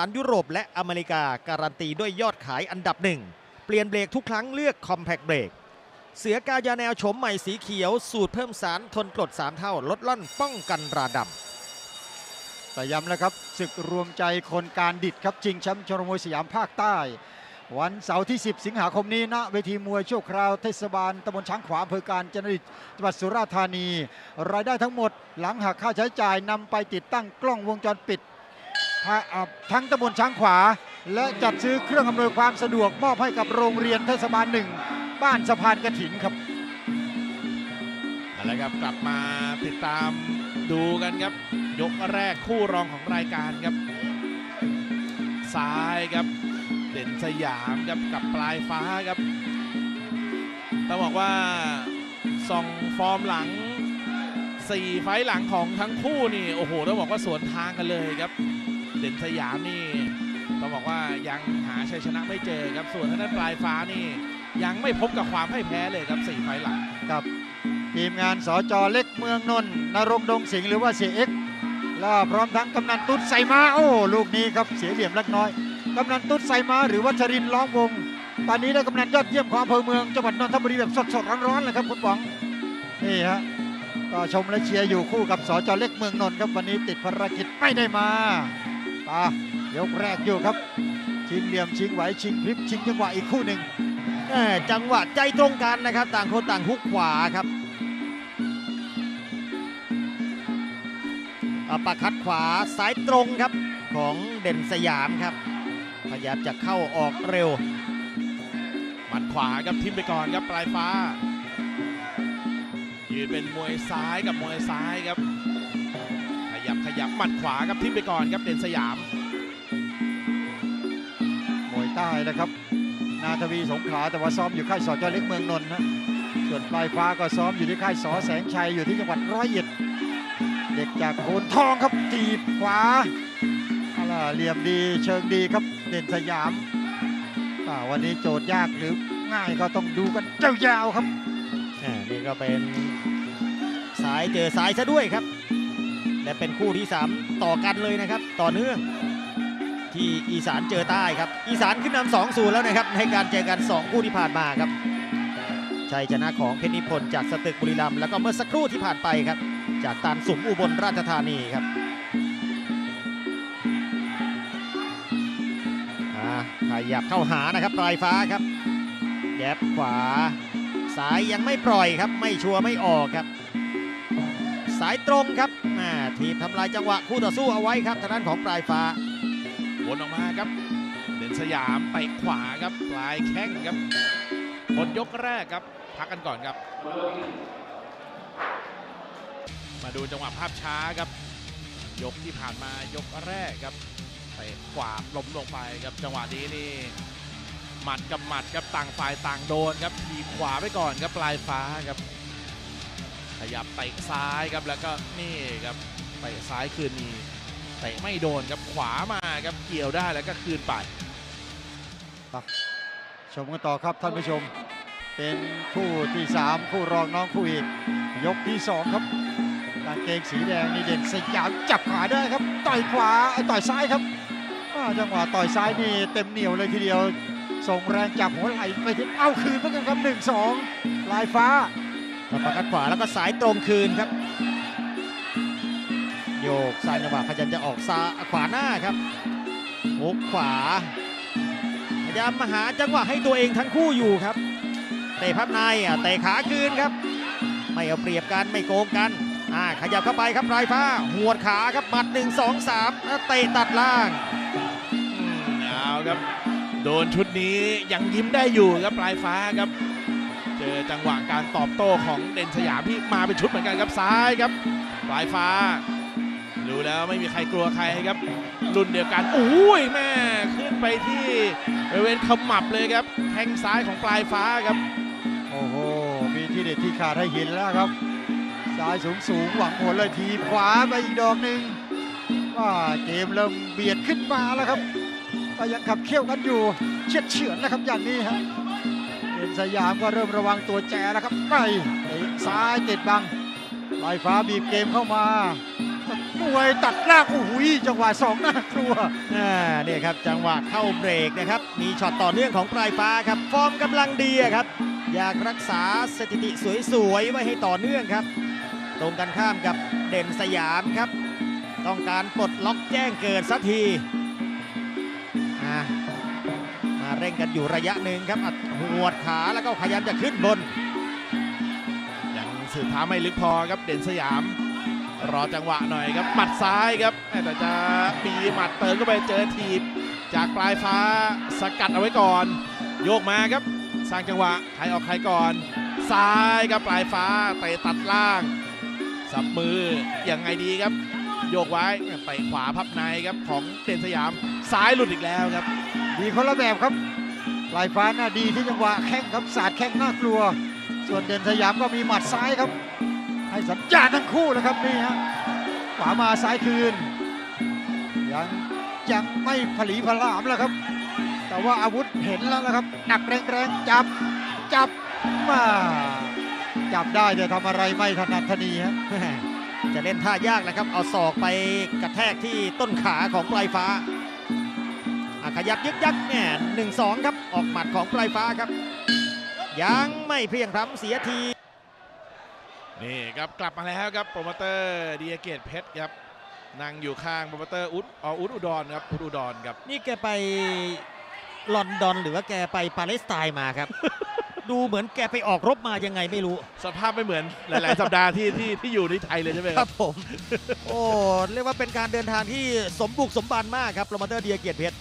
ารยุโรปและอเมริกาการันตีด้วยยอดขายอันดับหนึ่ง เปลี่ยนเบรกทุกครั้งเลือก Compact b r a k เสือกายาแนวโฉมใหม่สีเขียว สูตรเพิ่มสารทนกรด 3 เท่า ลดล่อนป้องกันราดำแต่ย้ำแล้วครับศึกรวมใจคนการดิดครับชิงแชมป์ชรมวยสยามภาคใต้ วันเสาร์ที่ 10 สิงหาคมนี้ณเวทีมวยชั่วคราวเทศบาลตำบลช้างขวาอำเภอการจนดิตจังหวัดสุราษฎร์ธานี รายได้ทั้งหมดหลังหักค่าใช้จ่ายนำไปติดตั้งกล้องวงจรปิด ทั้งตำบลช้างขวา และจัดซื้อเครื่องอำนวยความสะดวกมอบให้กับโรงเรียนเทศบาลหนึ่งบ้านสะพานกระถินครับอาละครับกลับมาติดตามดูกันครับ ยกแรกคู่รองของรายการครับ ซ้ายครับ เด่นสยามครับกับปลายฟ้าครับต้องบอกว่าส่องฟอร์มหลัง 4 ไฟหลังของทั้งคู่นี่โอ้โหต้องบอกว่าสวนทางกันเลยครับ เด่นสยามนี่ต้องบอกว่ายังหาชัยชนะไม่เจอครับส่วนทางด้านปลายฟ้านี่ ยังไม่พบกับความพ่ายแพ้เลยครับ4ไฟหลังกับทีมงานสจเล็กเมืองนนท์นรงดงสิงห์หรือว่าเสียเอ็กล้วพร้อมทั้งกำนันตุ๊ดใส่มาโอ้ลูกนี้ครับเสียเหลี่ยมเล็กน้อยกำนันตุ๊ดใส่มาหรือวัชรินล้อมวง ตอนนี้ได้กำนันยอดเยี่ยมของอำเภอเมืองจังหวัดนนทบุรีแบบสดๆร้อนๆเลยครับคุณป๋องนี่ฮะก็ชมและเชียร์อยู่คู่กับสจเล็กเมืองนนท์ครับวันนี้ติดภารกิจไม่ได้มา ตายกแรกอยู่ครับ ชิงเหลี่ยมชิงไหวชิงพลิกชิงจังหวะอีกคู่หนึ่งจังหวะใจตรงกันนะครับ ต่างคนต่างฮุกขวาครับอัปร์คัดขวาซ้ายตรงครับของเด่นสยามครับ พยายามจะเข้าออกเร็วหมัดขวาครับทิมไปก่อนครับปลายฟ้า ยืนเป็นมวยซ้ายกับมวยซ้ายครับ ยับขยับหมัดขวาครับทิมไปก่อนครับเด่นสยามมวยใต้นะครับ นาทวีสงขลาแต่ว่าซ้อมอยู่ค่ายสอจอเล็กเมืองนนท์นะส่วนปลายฟ้าก็ซ้อมอยู่ที่ค่ายสอแสงชัยอยู่ที่จังหวัดร้อยเอ็ด เด็กจากโคนทองครับตีบขวาอะไรเหลี่ยมดีเชิงดีครับเด่นสยามอ่าวันนี้โจทย์ยากหรือง่ายก็ต้องดูกันยาวๆครับอ่านี่ก็เป็นสายเจอสายซะด้วยครับ และเป็นคู่ที่ 3 ต่อกันเลยนะครับ ต่อเนื่อง ที่อีสานเจอใต้ครับ อีสานขึ้นนำสองศูนย์แล้วนะครับ ในการเจอกัน 2 คู่ที่ผ่านมาครับชัยชนะของเพชรนิพนธ์จากสตึกบุรีรัมย์แล้วก็เมื่อสักครู่ที่ผ่านไปครับ จากตานสุมอุบลราชธานีครับอ่าขยับเข้าหานะครับปลายฟ้าครับแยบขวาสายยังไม่ปล่อยครับ ไม่ชัวร์ไม่ออกครับ สายตรงครับ ทำลายจังหวะคู่ต่อสู้เอาไว้ครับทางด้านของปลายฟ้าวนออกมาครับ เด่นสยามไปขวาครับปลายแข้งครับหมดยกแรกครับ พักกันก่อนครับ มาดูจังหวะภาพช้าครับ ยกที่ผ่านมายกแรกครับเตะขวาล้มลงไปครับจังหวะนี้นี่หมัดกับหมัดครับต่างฝ่ายต่างโดนครับทีขวาไปก่อนครับปลายฟ้าครับขยับเตะซ้ายครับแล้วก็นี่ครับ เตะซ้ายคืนนี้เตะไม่โดนครับขวามาครับเกี่ยวได้แล้วก็คืนไปชมกันต่อครับท่านผู้ชม เป็นคู่ที่ 3 คู่รองน้องคู่เอกยกที่ 2 ครับกางเกงสีแดงนี่เด่นสยามจับขาได้ครับ ต่อยขวาเอ้ยต่อยซ้ายครับอ่าจังหวะต่อยซ้ายนี่เต็มเหนียวเลยทีเดียว ส่งแรงจากหัวไหล่ไปที่เอาคืนเหมือนกันครับหนึ่งสองลายฟ้าอัปเปอร์คัดขวาแล้วก็สายตรงคืนครับโยกซ้ายจังหวะพยายามจะออกซ้ายขวาหน้าครับฮุกขวา พยายามมาหาจังหวะให้ตัวเองทั้งคู่อยู่ครับ เตะพับในอะเตะขาคืนครับ ไม่เอาเปรียบกันไม่โกงกันอ่าขยับเข้าไปครับปลายฟ้าหัวดขาครับหมัดหนึ่งสองสามแล้วเตะตัดล่างอืมเอาครับ โดนชุดนี้ยังยิ้มได้อยู่ครับปลายฟ้าครับ เจอจังหวะการตอบโต้ของเด่นสยามที่มาเป็นชุดเหมือนกันครับซ้ายครับปลายฟ้า ดูแล้วไม่มีใครกลัวใครครับ รุ่นเดียวกันอุ้ยแม่ขึ้นไปที่บริเวณขมับเลยครับแทงซ้ายของปลายฟ้าครับ โอ้โห มีที่เด็ดที่ขาดให้เห็นแล้วครับซ้ายสูงสูงหวังหัวเลยทีขวาไปอีกดอกหนึ่งว่าเกมเริ่มเบียดขึ้นมาแล้วครับก็ยังขับเคี่ยวกันอยู่เฉียดเฉือนนะครับอย่างนี้ฮะเด่นสยามก็เริ่มระวังตัวแจแล้วครับไปซ้ายติดบังลายฟ้าบีบเกมเข้ามา มวยตัดลางโอ้โหจังหวะสองน่ากลัวเนี่ยครับจังหวะเข้าเบรกนะครับ มีช็อตต่อเนื่องของปลายฟ้าครับ ฟอร์มกำลังดีครับ อยากรักษาสถิติสวยๆไว้ให้ต่อเนื่องครับ ตรงกันข้ามกับเด่นสยามครับ ต้องการปลดล็อกแจ้งเกิดสักทีมาเร่งกันอยู่ระยะหนึ่งครับอะหัวดขาแล้วก็พยายามจะขึ้นบนยังสืบเท้าไม่ลึกพอครับเด่นสยาม รอจังหวะหน่อยครับหมัดซ้ายครับแต่จะมีหมัดเติมเข้าไปเจอทีบ จากปลายฟ้าสกัดเอาไว้ก่อน โยกมาครับ สร้างจังหวะใครออกใครก่อน ซ้ายครับปลายฟ้าเตะตัดล่าง สับมืออยังไงดีครับ โยกไว้เตะขวาพับในครับของเด่นสยามซ้ายหลุดอีกแล้วครับดีคนละแบบครับปลายฟ้าน่าดีที่จังหวะแข้งครับสาดแข้งน่ากลัว ส่วนเด่นสยามก็มีหมัดซ้ายครับ ให้สัญญาณทั้งคู่นะครับนี่ฮะขวามาซ้ายคืน ยังยังไม่ผลีผลามแล้วครับ แต่ว่าอาวุธเห็นแล้วนะครับ หนักแรงๆจับจับมาจับได้แต่ทำอะไรไม่ถนัดทนีฮะจะเล่นท่ายากนะครับ เอาศอกไปกระแทกที่ต้นขาของปลายฟ้าอะขยับยึกยักแหมหนึ่งสองครับ ออกหมัดของปลายฟ้าครับ ยังไม่เพียงพร้ำเสียที นี่ครับกลับมาแล้วครับโปรโมเตอร์ดีเกตเพชรครับนั่งอยู่ข้างโปรโมเตอร์อุดออุดอุดรครับอุดอุดรครับ นี่แกไปลอนดอนหรือว่าแกไปปาเลสไตน์มาครับ ดูเหมือนแกไปออกรบมายังไงไม่รู้ สภาพไม่เหมือนหลาย ๆ สัปดาห์ที่ที่ที่อยู่ที่ไทยเลยใช่ไหมคครัรับบผม โอ้เรียกว่าเป็นการเดินทางที่สมบุกสมบันมากครับโปรโมเตอร์เดียเกียรติเพชร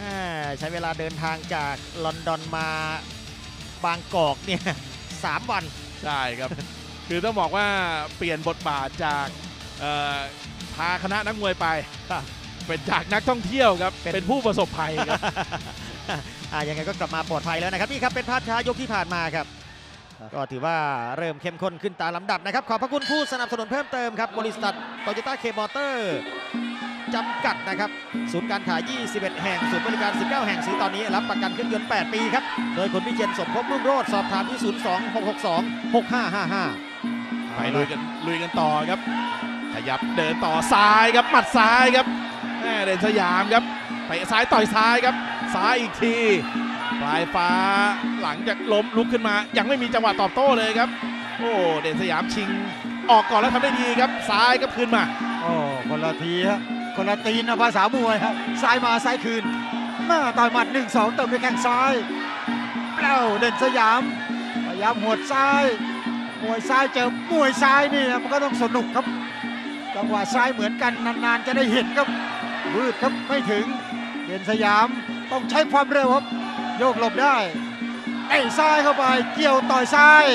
อ่าใช้เวลาเดินทางจากลอนดอนมาบางกอกเนี่ยสามวัน ใช่ครับ คือต้องบอกว่าเปลี่ยนบทบาทจากเอ่อพาคณะนักมวยไปครับเป็นจากนักท่องเที่ยวครับเป็นเป็นผู้ประสบภัยครับอ่ายังไงก็กลับมาปลอดภัยแล้วนะครับนี่ครับเป็นภาพช้ายกที่ผ่านมาครับครับ ก็ถือว่าเริ่มเข้มข้นขึ้นตามลำดับนะครับ ขอบพระคุณผู้สนับสนุนเพิ่มเติมครับบริษัทโตโยต้าเคมอเตอร์จำกัดนะครับศูนย์การขาย 21 แห่งศูนย์บริการ 19 แห่งซื้อตอนนี้ รับประกันเครื่องยนต์ 8 ปีครับ โดยคุณพิเชียนสมภพรุ่งโรจน์สอบถามที่ 02 662 6555 ไปลุยกันลุยกันต่อครับ ขยับเดินต่อซ้ายครับหมัดซ้ายครับแม่เด่นสยามครับเตะซ้ายต่อยซ้ายครับซ้ายอีกทีปลายฟ้าหลังจากล้มลุกขึ้นมา ยังไม่มีจังหวะตอบโต้เลยครับ โอ้เด่นสยามชิง ออกก่อนแล้วทำได้ดีครับ ซ้ายก็คืนมาโอ้คนละทีฮะคนละตีนนะภาษามวยฮะซ้ายมาซ้ายคืนหน้าต่อยหมัด1 2เติมด้วยแข้งซ้ายเปล่าเด่นสยามพยายามหวดซ้าย มวยซ้ายเจอมวยซ้ายนี่มันก็ต้องสนุกครับ จังหวะซ้ายเหมือนกันนานๆจะได้เห็นครับวืดครับไม่ถึงเด่นสยามต้องใช้ความเร็วครับ โยกหลบได้ไอ้ซ้ายเข้าไปเกี่ยวต่อยซ้าย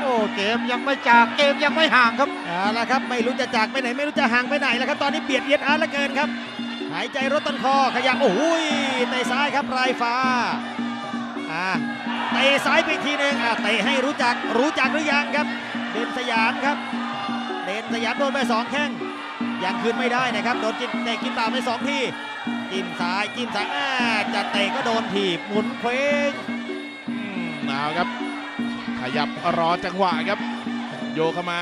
โอ้เกมยังไม่จากเกมยังไม่ห่างครับเอาละครับไม่รู้จะจากไปไหนไม่รู้จะห่างไปไหนแล้วครับตอนนี้เบียดเอียดอาร์ลือเกินครับ หายใจรถต้นคอขยับโอ้ยเตะซ้ายครับปลายฟ้า อ่าเตะซ้ายไปทีหนึงอ่าเตะให้รู้จักรู้จักหรือยังครับ เด่นสยามครับ เด่นสยามโดนไปสองแข้งยังคืนไม่ได้นะครับโดนจินเตะกินเปล่าไปสองทีจิ้มซ้ายจิ้มซ้ายอ่าจะเตะก็โดนถีบหมุนเคว้งมเอาครับ ขยับรอจังหวะครับ โยเข้ามา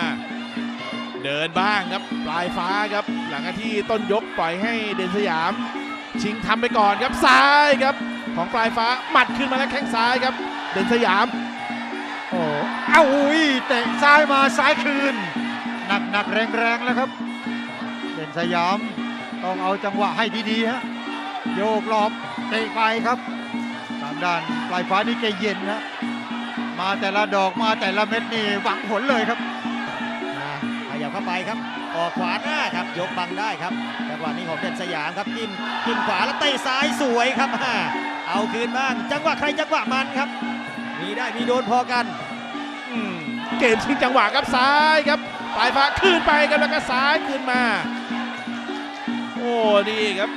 เดินบ้างครับปลายฟ้าครับ หลังจากที่ต้นยกปล่อยให้เด่นสยาม ชิงทำไปก่อนครับซ้ายครับ ของปลายฟ้าหมัดขึ้นมาแล้วแข้งซ้ายครับ เด่นสยามโอ้เอ้าอุ้ยเตะซ้ายมาซ้ายคืน หนักหนักแรงแรงแล้วครับ เด่นสยามต้องเอาจังหวะให้ดีๆฮะโยกหลอบเตะไปครับตามด้านปลายฟ้านี่แกเย็นนะมาแต่ละดอกมาแต่ละเม็ดนี่หวังผลเลยครับอ่าขยับเข้าไปครับ ออกขวาหน้าครับ ยกบังได้ครับจังหวะนี้ของเด่นสยามครับจิ้มจิ้มขวาแล้วเตะซ้ายสวยครับอ่า เอาคืนบ้าง จังหวะใครจังหวะมันครับ มีได้มีโดนพอกันอืมเกมชิงจังหวะครับซ้ายครับปลายฟ้าขึ้นไปครับแล้วก็ซ้ายขึ้นมา โอ้นี่ครับ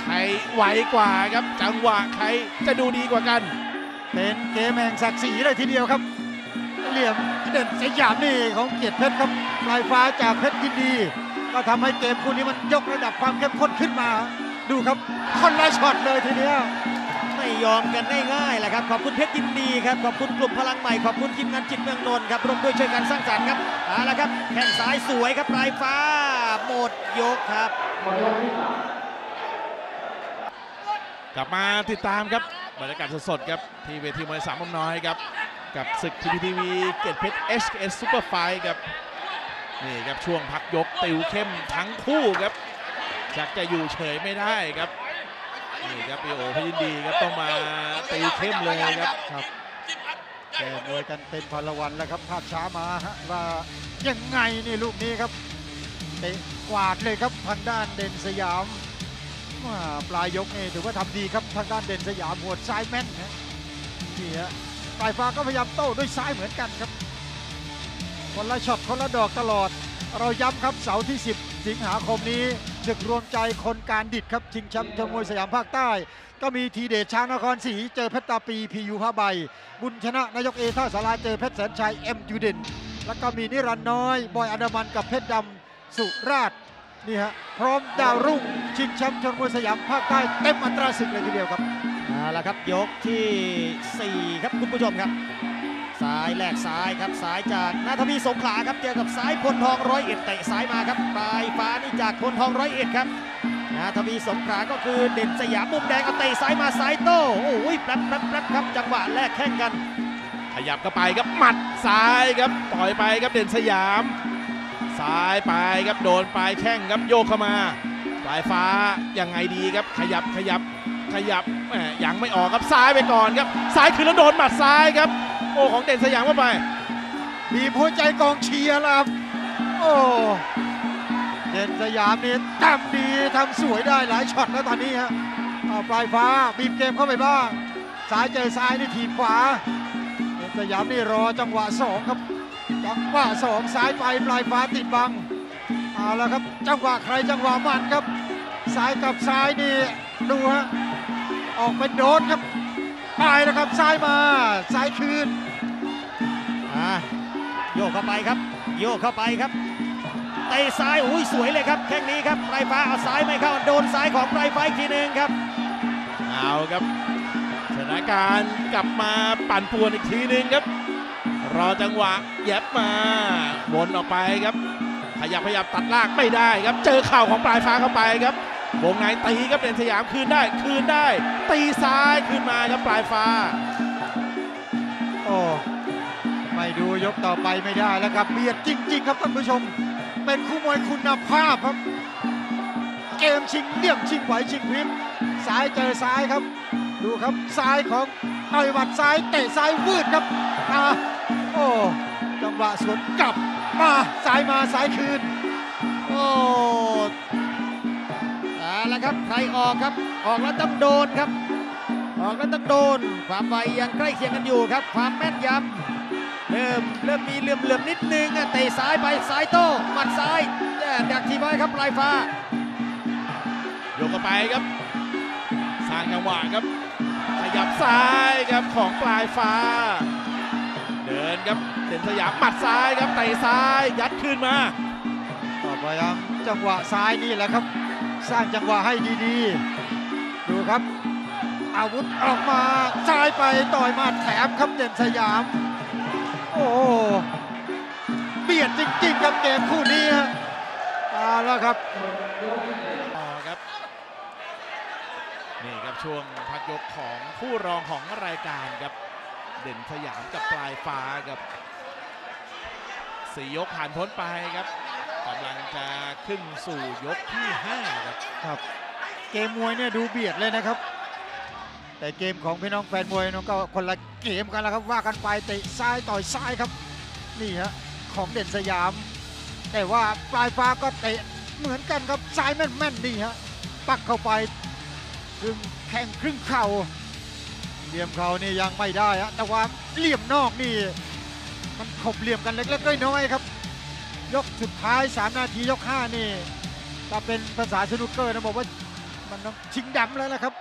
ใครไวกว่าครับ จังหวะใครจะดูดีกว่ากัน เป็นเกมแห่งศักดิ์ศรีเลยทีเดียวครับ เหลี่ยมเด่นสยามนี่ของเกียรติเพชรครับปลายฟ้าจากเพชรยินดี ก็ทำให้เกมคู่นี้มันยกระดับความเข้มข้นขึ้นมา ดูครับคนละช็อตเลยทีเดียว ไม่ยอมกันง่ายๆแหละครับ ขอบคุณเพชรยินดีครับ ขอบคุณกลุ่มพลังใหม่ ขอบคุณทีมงานจิตเมืองนนท์ครับร่วมด้วยช่วยกันสร้างสรรค์ครับเอาละครับ แข้งซ้ายสวยครับปลายฟ้า หมหมดยกครับ กลับมาติดตามครับบรรยากาศสดๆครับ ที่เวทีมวยสามมน้อยครับ กับศึกทีวีทีวีเกตเพชร HKS Super Fight ครับนี่ครับช่วงพักยกติวเข้มทั้งคู่ครับชักจะอยู่เฉยไม่ได้ครับ นี่ครับพี่โอพยินดีครับต้องมาติวเข้มเลยครับครับแกมวยกันเป็นพลวันแล้วครับภาพช้ามาฮะว่ายังไงนี่ลูกนี้ครับเตะกวาดเลยครับทางด้านเด่นสยามว่าปลายยกนี่ถือว่าทำดีครับทางด้านเด่นสยามหัวดซ้ายแม่นนะนี่ฮะปลายฟ้าก็พยายามโต้ด้วยซ้ายเหมือนกันครับ คนละช็อตคนละดอกตลอด เราย้ำครับเสาร์ที่ 10 สิงหาคมนี้ ศึกรวมใจคนการดิดครับชิงแชมป์ชมวยสยามภาคใต้ ก็มีทีเดชช้างนครศรีเจอเพชรตาปีพียูผ้าใบ บุญชนะนายกเอท่าสาราเจอเพชรแสนชัยเอ็มยูเดนแล้วก็มีนิรันดร์น้อย บอยอันดามันกับเพชรดำสุราษนี่ฮะพร้อมดาวรุ่งชิงแชมป์ชนมวยสยามภาคใต้เต็มอัตราศึกเลยทีเดียวครับเอาละครับยกที่ 4 ครับคุณผู้ชมครับ ซ้ายแลกซ้ายครับซ้ายจากนาทวีสงขลาครับเจอกับซ้ายพลทองร้อยเอ็ดเตะซ้ายมาครับปลายฟ้านี่จากพลทองร้อยเอ็ดครับนาทวีสงขลาก็คือเด่นสยามมุมแดงเอาเตะซ้ายมาซ้ายโต้โอ้ยแป๊บแป๊บแป๊บครับจังหวะแลกแข้งกัน ขยับเข้าไปครับหมัดซ้ายครับต่อยไปครับเด่นสยาม ซ้ายไปครับโดนปลายแข้งครับโยกเข้ามาปลายฟ้ายังไงดีครับขยับขยับขยับแหมยังไม่ออกครับซ้ายไปก่อนครับซ้ายคือแล้วโดนหมัดซ้ายครับ โอ้ของเด่นสยามเข้าไป มีหัวใจกองเชียร์ล้วครับ โอ้เด่นสยามนี่ทำดีทำสวยได้หลายช็อตแล้วตอนนี้ฮะเอาปลายฟ้าบีบเกมเข้าไปบ้างซ้ายเจอซ้ายนี่ถีบขวาเด่นสยามนี่รอจังหวะสองครับจังหวะสองซ้ายไปปลายฟ้าติดบังเอาละครับจังหวะใครจังหวะมันครับซ้ายกับซ้ายนี่ดูฮะออกเป็นโดนครับ ไปแล้วครับซ้ายมาซ้ายคืนอ่าโยกเข้าไปครับ โยกเข้าไปครับเตะซ้ายอุ้ยสวยเลยครับแข้งนี้ครับปลายฟ้าเอาซ้ายไม่เข้าโดนซ้ายของปลายฟ้าอีกทีหนึงครับเอาครับสถานการณ์กลับมาปั่นป่วนอีกทีหนึงครับ รอจังหวะแย็บมาวนออกไปครับ ขยับขยับตัดลากไม่ได้ครับ เจอเข่าของปลายฟ้าเข้าไปครับ วงในตีครับเด่นสยามคืนได้คืนได้ ตีซ้ายคืนมาครับปลายฟ้า โอ้ไม่ดูยกต่อไปไม่ได้แล้วครับเบียดจริง ๆ ครับท่านผู้ชม เป็นคู่มวยคุณภาพครับ เกมชิงเหลี่ยมชิงไหวชิงพริบซ้ายเจอซ้ายครับ ดูครับซ้ายของต่อยหมัดซ้ายเตะซ้ายวืดครับมาโอ้จังหวะสวนกลับมาซ้ายมาซ้ายคืนโอ้ ครับ ใครออกครับ ออกแล้วต้องโดนครับ ออกแล้วต้องโดน ความไวยังใกล้เคียงกันอยู่ครับ ความแม่นยำเริ่มเริ่มมีเหลื่อมเหลื่อมๆนิดนึงอะเตะซ้ายไปซ้ายโต้หมัดซ้ายแย่ดักทีไว้ครับปลายฟ้ายกเข้าไปครับสร้างจังหวะครับ ขยับซ้ายครับของปลายฟ้า เดินครับเด่นสยามปัดซ้ายครับเตะซ้ายยัดคืนมาต่อพยายามจังหวะซ้ายนี่แหละครับ สร้างจังหวะให้ดีๆ ดูครับ อาวุธออกมาซ้ายไปต่อยมาแถมครับเด่นสยาม โอ้เบียดจริงๆครับเกมคู่นี้ฮะเอาแล้วครับครับ นี่ครับช่วงพักยกของคู่รองของรายการครับ เด่นสยามกับปลายฟ้าครับสี่ยกผ่านพ้นไปครับ จะขึ้นสู่ยกที่5ครับครับ เกมมวยเนี่ยดูเบียดเลยนะครับ แต่เกมของพี่น้องแฟนมวยเนอะก็คนละเกมกันแล้วครับว่ากันไปเตะซ้ายต่อยซ้ายครับนี่ฮะของเด่นสยาม แต่ว่าปลายฟ้าก็เตะเหมือนกันครับซ้ายแม่นๆนี่ฮะปักเข้าไปครึ่งแข้งครึ่งเข่าเหลี่ยมเขานี่ยังไม่ได้ฮะแต่ว่าเหลี่ยมนอกนี่ มันขบเหลี่ยมกันเล็กๆน้อยๆครับ ยกสุดท้าย 3 นาทียก 5 นี่ถ้าเป็นภาษาสนุกเกอร์นะบอกว่ามันต้องชิงดำแล้วนะครับ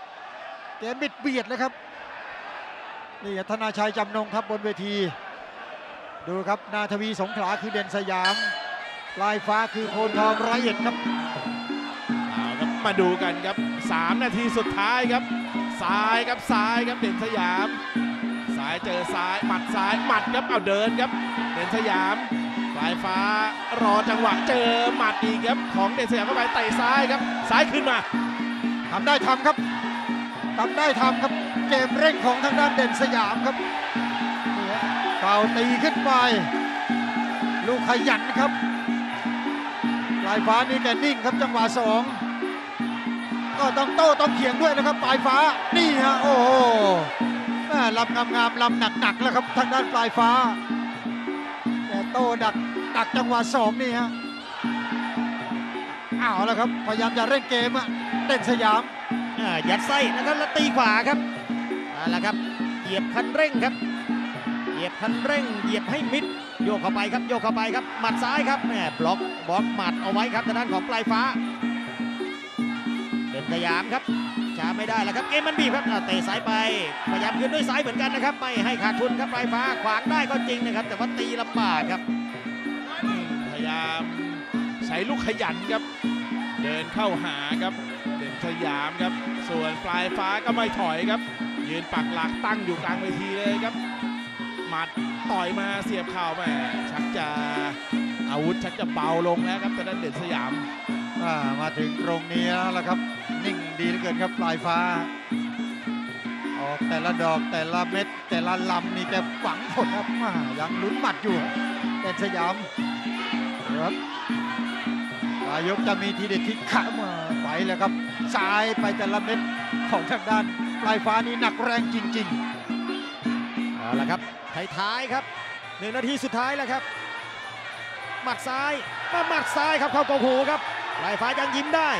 เกมบิดเบียดเลยครับนี่ธนาชัยจำนงครับบนเวที ดูครับนาทวีสงขลาคือเด่นสยามปลายฟ้าคือโพนทองร้อยเอ็ดครับเอาครับมาดูกันครับ 3 นาทีสุดท้ายครับซ้ายครับซ้ายครับเด่นสยามซ้ายเจอซ้ายหมัดซ้ายหมัดครับเอาเดินครับ เด่นสยามายฟ้ารอจังหวะเจอหมัดอีกครับ ของเด่นสยามเข้าไปเตะซ้ายครับ ซ้ายขึ้นมาทำได้ทำครับทำได้ทำครับ เกมเร่งของทางด้านเด่นสยามครับเก่าตีขึ้นไป ลูกขยันครับปลายฟ้านี่แกนิ่งครับจังหวะสองก็ต้องโต้ต้องเขียงด้วยนะครับปลายฟ้านี่ฮะโอ้โหแม่ลำงามๆลำหนักๆแล้วครับทางด้านปลายฟ้าแต่โต้ดัก ดักจังหวะสองนี่ฮะเอาแล้วครับพยายามจะเร่งเกมอะเด่นสยามอ่ายัดไส้นะครับแล้วตีขวาครับเอาละครับเหยียบคันเร่งครับ เหยียบคันเร่ง เหยียบให้มิดโยกเข้าไปครับโยกเข้าไปครับหมัดซ้ายครับแหมบล็อกบล็อกหมัดเอาไว้ครับทางด้านของปลายฟ้าเดินสยามครับช้าไม่ได้แล้วครับเกมมันบีบครับเตะซ้ายไปพยายามคืนด้วยซ้ายเหมือนกันนะครับไม่ให้ขาดทุนครับปลายฟ้าขวางได้ก็จริงนะครับ แต่ว่าตีลำบากครับ ใช้ลูกขยันครับ เดินเข้าหาครับเด่นสยามครับ ส่วนปลายฟ้าก็ไม่ถอยครับ ยืนปักหลักตั้งอยู่กลางเวทีเลยครับ หมัดต่อยมาเสียบเข่าแหม่ชักจะอาวุธชักจะเบาลงแล้วครับแต่ด้านเด่นสยามมาถึงตรงนี้แล้วละครับ นิ่งดีเหลือเกินครับปลายฟ้า ออกแต่ละดอกแต่ละเม็ด แต่ละลำนี่แกฝังผลครับมายังลุ้นหมัดอยู่เด่นสยามครับายยกจะมีทีเด็ดที่ขามาไปแล้วครับซ้ายไปแต่ละเม็ดของทางด้านปลายฟ้านี่หนักแรงจริงเอาละครับท้ายๆครับหนึ่งนาทีสุดท้ายแล้วครับหมัดซ้ายมาหมัดซ้ายครับเข้ากกหูครับปลายฟ้ายังยิ้มได้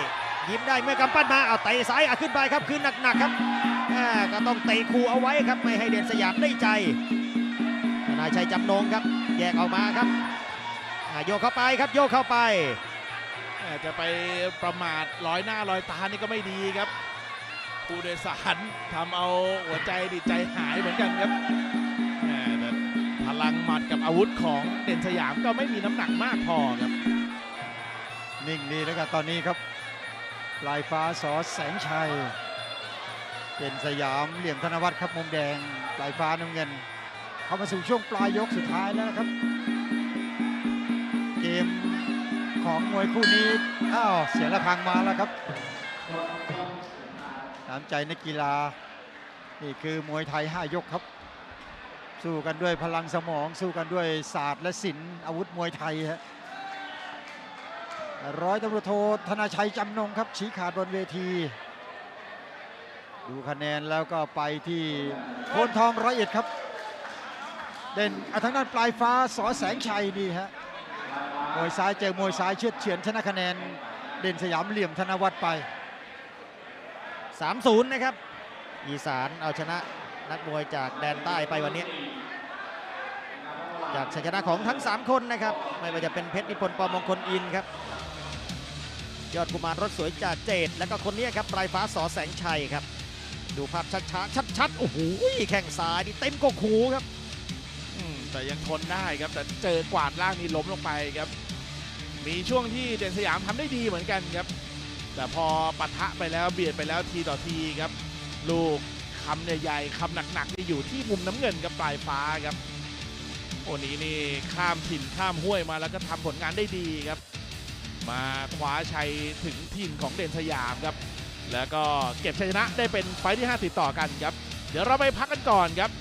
ยิ้มได้เมื่อกำปั้นมาเอาเตะซ้ายเอาขึ้นไปครับขึ้นหนักๆครับก็ต้องเตะคูเอาไว้ครับไม่ให้เด่นสยามได้ใจนายชัยจำนงครับ แยกออกมาครับอ่าโยกเข้าไปครับโยกเข้าไป จะไปประมาทร้อยหน้าร้อยตานี่ก็ไม่ดีครับ ผู้โดยสารทำเอาหัวใจดิใจหายเหมือนกันครับแหม่แต่พลังหมัดกับอาวุธของเด่นสยามก็ไม่มีน้ำหนักมากพอครับ นิ่งดีแล้วกันตอนนี้ครับ ลายฟ้าสอแสงชัย เป็นสยามเหลี่ยมธนวัฒน์ครับมุมแดงลายฟ้าน้ำเงิน เข้ามาสู่ช่วงปลายยกสุดท้ายแล้วนะครับ เกม ของมวยคู่นี้ อ้าว เสียงระฆังมาแล้วครับน้ำใจนักกีฬา นี่คือมวยไทย 5 ยกครับ สู้กันด้วยพลังสมอง สู้กันด้วยศาสตร์และศิลป์อาวุธมวยไทยฮะร้อยตำรวจโทธนาชัยจำนงครับ ชี้ขาดบนเวที ดูคะแนนแล้วก็ไปที่โพนทองร้อยเอ็ดครับ เด่นอะทางด้านปลายฟ้าสอแสงชัยนี่ฮะ มวยซ้ายเจอมวยซ้ายเชือดเฉือนชนะคะแนนเด่นสยามเหลี่ยมธนวัฒน์ไป 3-0 นะครับ อีสานเอาชนะนักมวยจากแดนใต้ไปวันนี้ จากชัยชนะของทั้ง 3 คนนะครับ ไม่ว่าจะเป็นเพชรนิพนธ์ปอมงคลอินครับ ยอดกุมารรถสวยจากเจดแล้วก็คนนี้ครับปลายฟ้าสอแสงชัยครับ ดูภาพช้าๆชัดๆโอ้โหแข้งซ้ายนี่เต็มกกหูครับ แต่ยังทนได้ครับ แต่เจอกวาดล่างนี่ล้มลงไปครับ มีช่วงที่เด่นสยามทำได้ดีเหมือนกันครับ แต่พอปะทะไปแล้วเบียดไปแล้วทีต่อทีครับ ลูกคำใหญ่ๆคำหนักๆนี่อยู่ที่มุมน้ำเงินกับปลายฟ้าครับโอ้นี้นี่ข้ามถิ่นข้ามห้วยมาแล้วก็ทำผลงานได้ดีครับ มาคว้าชัยถึงถิ่นของเด่นสยามครับ แล้วก็เก็บชัยชนะได้เป็นไฟที่ 5 ติดต่อกันครับ เดี๋ยวเราไปพักกันก่อนครับ